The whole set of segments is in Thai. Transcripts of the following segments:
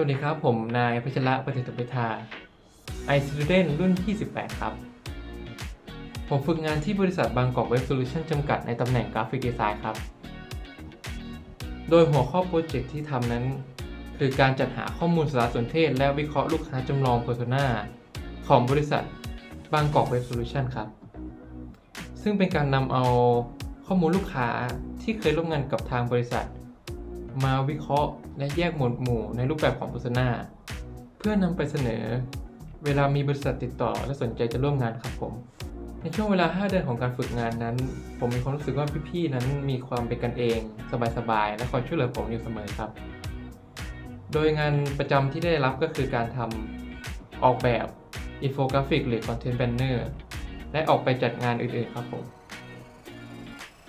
วัสดีครับ ผมนายพัชระปฏิตุปิทา i student รุ่นที่18 ครับ ผมฝึกงานที่บริษัทบางกอกเว็บโซลูชันจำกัดในตำแหน่งกราฟิกดีไซน์ครับ โดยหัวข้อโปรเจกต์ที่ทำนั้น คือการจัดหาข้อมูลสารสนเทศ และวิเคราะห์ลูกค้าจำลอง Persona ของบริษัทบางกอกเว็บโซลูชันครับ ซึ่งเป็นการนำเอาข้อมูลลูกค้าที่เคยร่วมงานกับทางบริษัท มาวิเคราะห์และแยกหมวดหมู่ในรูปแบบของ Persona เพื่อนำไปเสนอ เวลามีบริษัทติดต่อและสนใจจะร่วมงานครับผม ในช่วงเวลา 5 เดือนของการฝึกงานนั้น ผมมีความรู้สึกว่าพี่ๆนั้นมีความเป็นกันเอง สบายๆ และคอยช่วยเหลือผมอยู่เสมอครับ โดยงานประจำที่ได้รับก็คือการทำออกแบบอินโฟกราฟิกหรือคอนเทนต์แบนเนอร์และออกไปจัดงานอื่นๆครับผม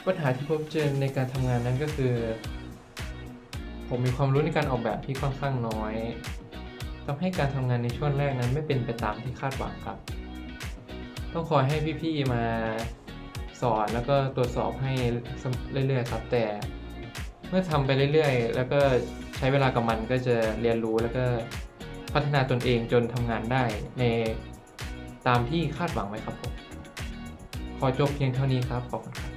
ปัญหาที่พบเจอในการทำงานนั้นก็คือ ผมมีความรู้ในการออกแบบที่ค่อนข้างน้อยทำให้การทำงานในช่วงแรกนั้นไม่เป็นไปตามที่คาดหวังครับ ต้องคอยให้พี่ๆมาสอนแล้วก็ตรวจสอบให้เรื่อยๆครับแต่เมื่อทำไปเรื่อยๆ แล้วก็ใช้เวลากับมันก็จะเรียนรู้แล้วก็พัฒนาตนเองจนทำงานได้ในตามที่คาดหวังไว้ครับผม ขอจบเพียงเท่านี้ครับ ขอบคุณครับ